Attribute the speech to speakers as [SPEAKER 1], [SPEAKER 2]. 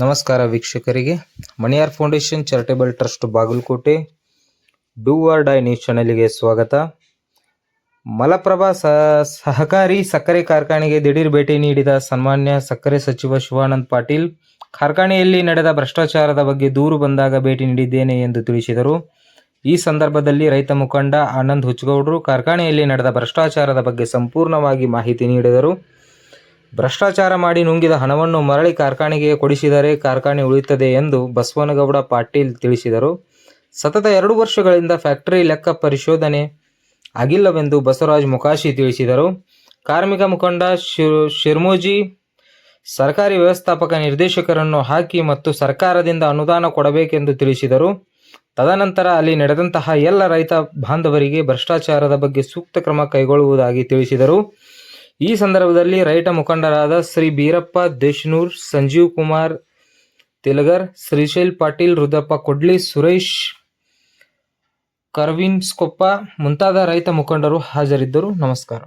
[SPEAKER 1] ನಮಸ್ಕಾರ ವೀಕ್ಷಕರಿಗೆ. Maniyar foundation charitable trust Bagalkote, do or die news ಚಾನೆಲ್ಗೆ ಸ್ವಾಗತ. ಮಲಪ್ರಭಾ ಸಹಕಾರಿ ಸಕ್ಕರೆ ಕಾರ್ಖಾನೆಗೆ ದಿಢೀರ್ ಭೇಟಿ ನೀಡಿದ ಸನ್ಮಾನ್ಯ ಸಕ್ಕರೆ ಸಚಿವ ಶಿವಾನಂದ್ ಪಾಟೀಲ್, ಕಾರ್ಖಾನೆಯಲ್ಲಿ ನಡೆದ ಭ್ರಷ್ಟಾಚಾರದ ಬಗ್ಗೆ ದೂರು ಬಂದಾಗ ಭೇಟಿ ನೀಡಿದ್ದೇನೆ ಎಂದು ತಿಳಿಸಿದರು. ಈ ಸಂದರ್ಭದಲ್ಲಿ ರೈತ ಮುಖಂಡ ಆನಂದ್ ಹುಚ್ಚಗೌಡರು ಕಾರ್ಖಾನೆಯಲ್ಲಿ ನಡೆದ ಭ್ರಷ್ಟಾಚಾರದ ಬಗ್ಗೆ ಸಂಪೂರ್ಣವಾಗಿ ಮಾಹಿತಿ ನೀಡಿದರು. ಭ್ರಷ್ಟಾಚಾರ ಮಾಡಿ ನುಂಗಿದ ಹಣವನ್ನು ಮರಳಿ ಕಾರ್ಖಾನೆಗೆ ಕೊಡಿಸಿದರೆ ಕಾರ್ಖಾನೆ ಉಳಿಯುತ್ತದೆ ಎಂದು ಬಸವನಗೌಡ ಪಾಟೀಲ್ ತಿಳಿಸಿದರು. ಸತತ ಎರಡು ವರ್ಷಗಳಿಂದ ಫ್ಯಾಕ್ಟರಿ ಲೆಕ್ಕ ಪರಿಶೋಧನೆ ಆಗಿಲ್ಲವೆಂದು ಬಸವರಾಜ್ ಮುಖಾಶಿ ತಿಳಿಸಿದರು. ಕಾರ್ಮಿಕ ಮುಖಂಡ ಶಿರ್, ಶಿರ್ಮೋಜಿ, ಸರ್ಕಾರಿ ವ್ಯವಸ್ಥಾಪಕ ನಿರ್ದೇಶಕರನ್ನು ಹಾಕಿ ಮತ್ತು ಸರ್ಕಾರದಿಂದ ಅನುದಾನ ಕೊಡಬೇಕೆಂದು ತಿಳಿಸಿದರು. ತದನಂತರ ಅಲ್ಲಿ ನಡೆದಂತಹ ಎಲ್ಲ ರೈತ ಬಾಂಧವರಿಗೆ ಭ್ರಷ್ಟಾಚಾರದ ಬಗ್ಗೆ ಸೂಕ್ತ ಕ್ರಮ ಕೈಗೊಳ್ಳುವುದಾಗಿ ತಿಳಿಸಿದರು. ಈ ಸಂದರ್ಭದಲ್ಲಿ ರೈತ ಮುಖಂಡರಾದ ಶ್ರೀ ಬೀರಪ್ಪ ದೇಶನೂರ್, ಸಂಜೀವ್ ಕುಮಾರ್ ತಿಲಗರ್, ಶ್ರೀಶೈಲ್ ಪಾಟೀಲ್, ರುದ್ರಪ್ಪ ಕೊಡ್ಲಿ, ಸುರೇಶ್ ಕರ್ವಿನ್ಸ್ಕೊಪ್ಪ ಮುಂತಾದ ರೈತ ಮುಖಂಡರು ಹಾಜರಿದ್ದರು. ನಮಸ್ಕಾರ.